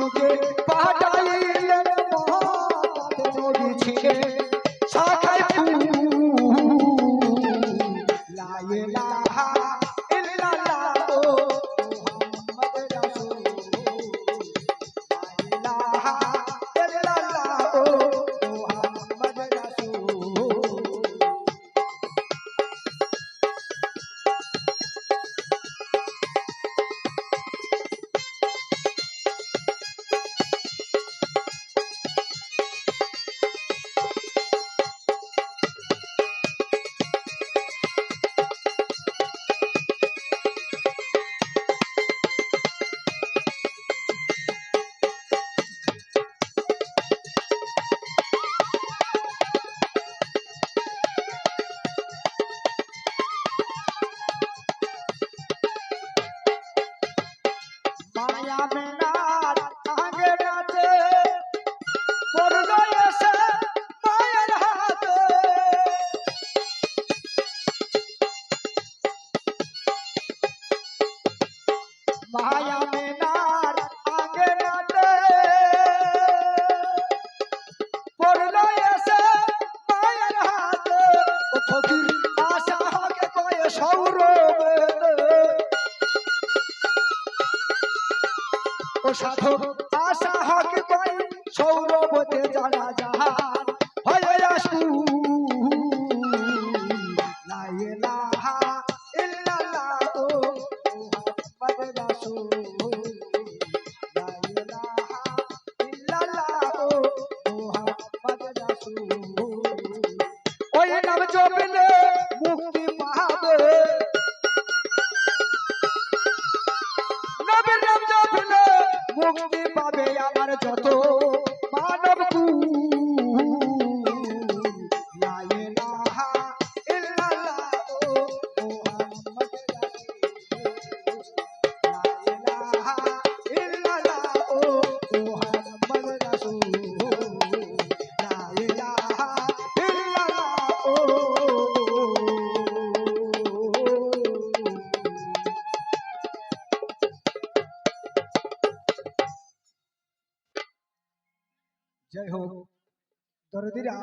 বন্ধুকে পাঠাইলেন নদী ছিঁড়ে শাখায় লাইলা মায়া মেনার আগে নাচে পড়ল এসে মায়ের হাতে। ও ফকির কয়ে সাধক, আশা হক পাই সৌরভতে জানা জাহান জপলে মুক্তি পাবে। নবীর নাম জপলে মুক্তি পাবে আমার যত जय हो। दरदिरा